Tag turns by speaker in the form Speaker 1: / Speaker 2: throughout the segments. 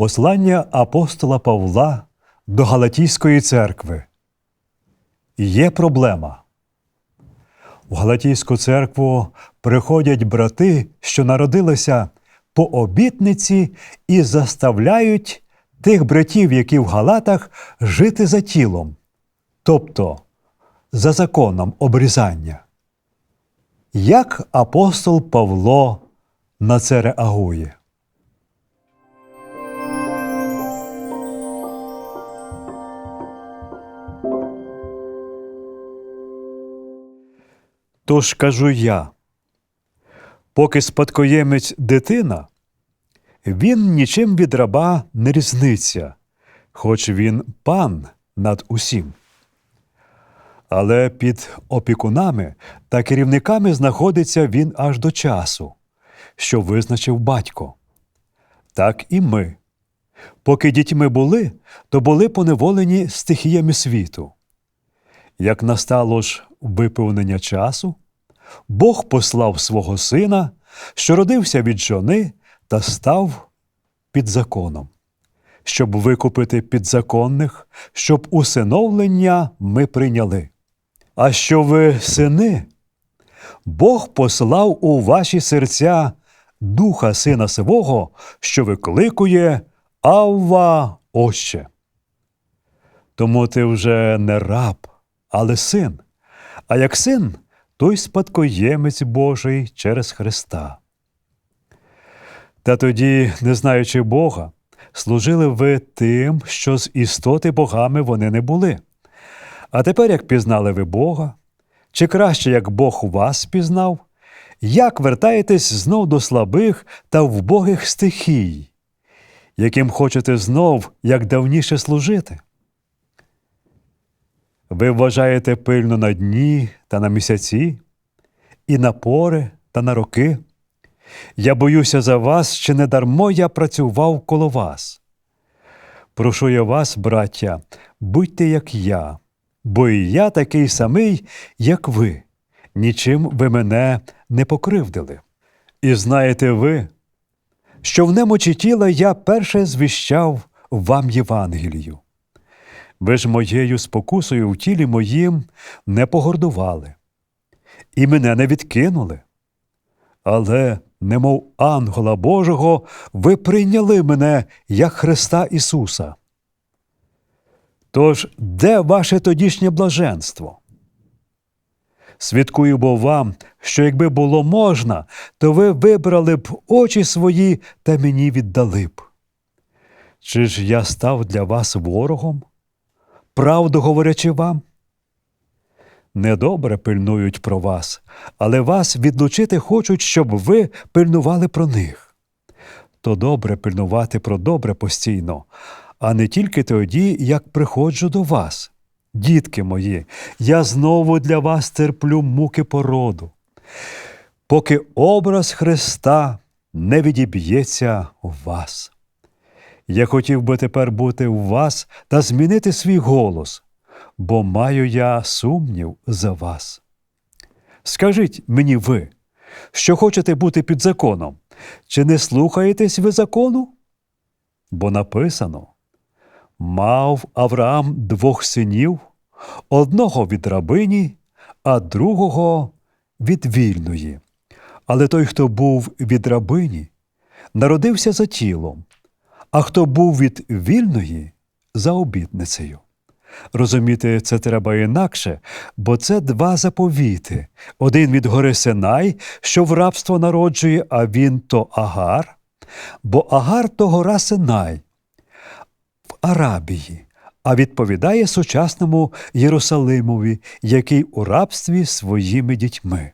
Speaker 1: Послання апостола Павла до Галатійської церкви. Є проблема. В Галатійську церкву приходять брати, що народилися по обітниці, і заставляють тих братів, які в Галатах, жити за тілом, тобто за законом обрізання. Як апостол Павло на це реагує? Тож кажу я, поки спадкоємець дитина, він нічим від раба не різниться, хоч він пан над усім. Але під опікунами та керівниками знаходиться він аж до часу, що визначив батько. Так і ми. Поки дітьми були, то були поневолені стихіями світу. Як настало ж виповнення часу, Бог послав свого сина, що родився від жони та став під законом, щоб викупити підзаконних, щоб усиновлення ми прийняли. А що ви сини? Бог послав у ваші серця духа сина свого, що викликує Авва Отче. Тому ти вже не раб, але син. А як син, той спадкоємець Божий через Христа. Та тоді, не знаючи Бога, служили ви тим, що з істоти богами вони не були. А тепер, як пізнали ви Бога, чи краще, як Бог вас пізнав, як вертаєтесь знов до слабих та вбогих стихій, яким хочете знов, як давніше служити? Ви вважаєте пильно на дні та на місяці, і на пори та на роки. Я боюся за вас, чи не дармо я працював коло вас. Прошу я вас, браття, будьте як я, бо і я такий самий, як ви, нічим ви мене не покривдили. І знаєте ви, що в немочі тіла я перше звіщав вам Євангелію. Ви ж моєю спокусою в тілі моїм не погордували, і мене не відкинули. Але, немов ангела Божого, ви прийняли мене як Христа Ісуса. Тож, де ваше тодішнє блаженство? Свідкую бо вам, що якби було можна, то ви вибрали б очі свої та мені віддали б. Чи ж я став для вас ворогом? Правду говорячи вам? Недобре пильнують про вас, але вас відлучити хочуть, щоб ви пильнували про них. То добре пильнувати про добре постійно, а не тільки тоді, як приходжу до вас. Дітки мої, я знову для вас терплю муки породу, поки образ Христа не відіб'ється в вас. Я хотів би тепер бути у вас та змінити свій голос, бо маю я сумнів за вас. Скажіть мені ви, що хочете бути під законом, чи не слухаєтесь ви закону? Бо написано мав Авраам двох синів, одного від рабині, а другого від вільної. Але той, хто був від рабині, народився за тілом а хто був від вільної за обітницею. Розуміти, це треба інакше, бо це два заповіти один від гори Синай, що в рабство народжує, а він то Агар, бо Агар то гора Синай в Арабії, а відповідає сучасному Єрусалимові, який у рабстві своїми дітьми.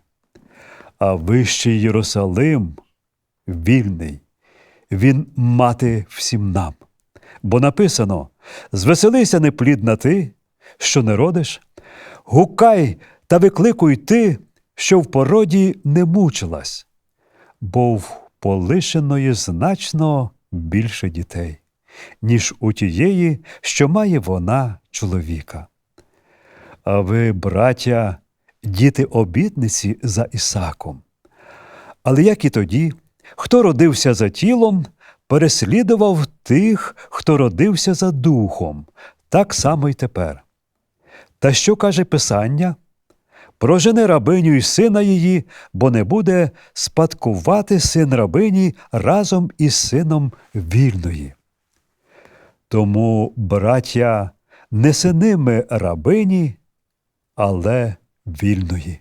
Speaker 1: А вищий Єрусалим вільний він мати всім нам. Бо написано звеселися неплідна ти, що не родиш, гукай та викликуй ти, що в породі не мучилась, бо в полишеної значно більше дітей, ніж у тієї, що має вона чоловіка. А ви, браття, діти обітниці за Ісаком. Але як і тоді, Хто родився за тілом, переслідував тих, хто родився за духом, так само й тепер. Та що каже Писання? Прожени рабиню й сина її, бо не буде спадкувати син рабині разом із сином вільної. Тому, браття, не синими рабині, але вільної.